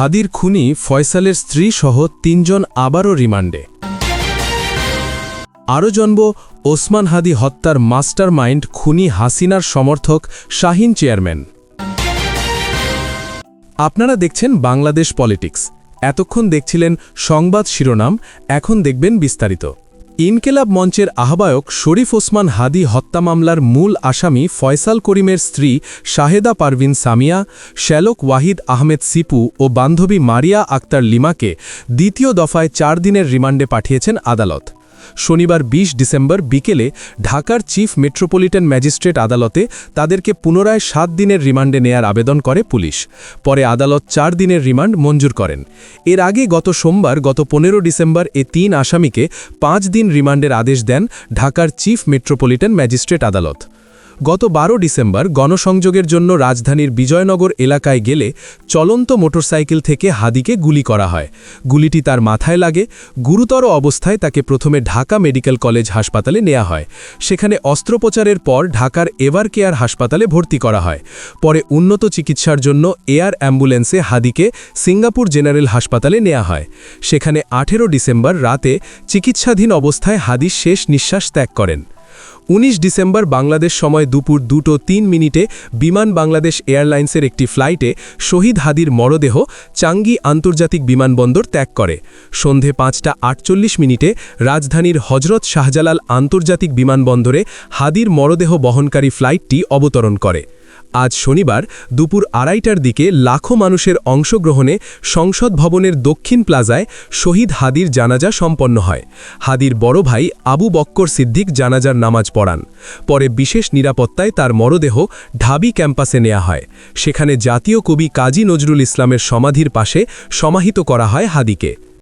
হাদির খুনি ফয়সালের স্ত্রী সহ তিনজন আবারও রিমান্ডে। আরও জন্ম ওসমান হাদি হত্যার মাস্টার মাইন্ড খুনি হাসিনার সমর্থক শাহিন চেয়ারম্যান। আপনারা দেখছেন বাংলাদেশ পলিটিক্স। এতক্ষণ দেখছিলেন সংবাদ শিরোনাম, এখন দেখবেন বিস্তারিত। ইনকেলাব মঞ্চের আহ্বায়ক শরীফ ওসমান হাদি হত্যা মামলার মূল আসামি ফয়সাল করিমের স্ত্রী শাহেদা পারভিন সামিয়া, শ্যালক ওয়াহিদ আহমেদ সিপু ও বান্ধবী মারিয়া আক্তার লিমাকে দ্বিতীয় দফায় চার দিনের রিমান্ডে পাঠিয়েছেন আদালত। শনিবার ২০ ডিসেম্বর বিকেলে ঢাকার চিফ মেট্রোপলিটন ম্যাজিস্ট্রেট আদালতে তাদেরকে পুনরায় সাত দিনের রিমান্ডে নেয়ার আবেদন করে পুলিশ। পরে আদালত চার দিনের রিমান্ড মঞ্জুর করেন। এর আগে গত সোমবার, গত পনেরো ডিসেম্বর এ তিন আসামিকে পাঁচ দিন রিমান্ডের আদেশ দেন ঢাকার চিফ মেট্রোপলিটন ম্যাজিস্ট্রেট আদালত। গত বারো ডিসেম্বর গণসংযোগের জন্য রাজধানীর বিজয়নগর এলাকায় গেলে চলন্ত মোটরসাইকেল থেকে হাদিকে গুলি করা হয়। গুলিটি তার মাথায় লাগে, গুরুতর অবস্থায় তাকে প্রথমে ঢাকা মেডিকেল কলেজ হাসপাতালে নেওয়া হয়। সেখানে অস্ত্রোপচারের পর ঢাকার এভার কেয়ার হাসপাতালে ভর্তি করা হয়। পরে উন্নত চিকিৎসার জন্য এয়ার অ্যাম্বুলেন্সে হাদিকে সিঙ্গাপুর জেনারেল হাসপাতালে নেওয়া হয়। সেখানে আঠেরো ডিসেম্বর রাতে চিকিৎসাধীন অবস্থায় হাদি শেষ নিঃশ্বাস ত্যাগ করেন। ১৯ ডিসেম্বর বাংলাদেশ সময় দুপুর দুটো তিন মিনিটে বিমান বাংলাদেশ এয়ারলাইন্সের একটি ফ্লাইটে শহীদ হাদির মরদেহ চাঙ্গি আন্তর্জাতিক বিমানবন্দর ত্যাগ করে। সন্ধে পাঁচটা আটচল্লিশ মিনিটে রাজধানীর হজরত শাহজালাল আন্তর্জাতিক বিমানবন্দরে হাদির মরদেহ বহনকারী ফ্লাইটটি অবতরণ করে। আজ শনিবার দুপুর আড়াইটার দিকে লাখো মানুষের অংশগ্রহণে সংসদ ভবনের দক্ষিণ প্লাজায় শহীদ হাদির জানাজা সম্পন্ন হয়। হাদির বড় ভাই আবু বক্কর সিদ্দিক জানাজার নামাজ পড়ান। পরে বিশেষ নিরাপত্তায় তার মরদেহ ঢাবি ক্যাম্পাসে নেওয়া হয়। সেখানে জাতীয় কবি কাজী নজরুল ইসলামের সমাধির পাশে সমাহিত করা হয় হাদিকে।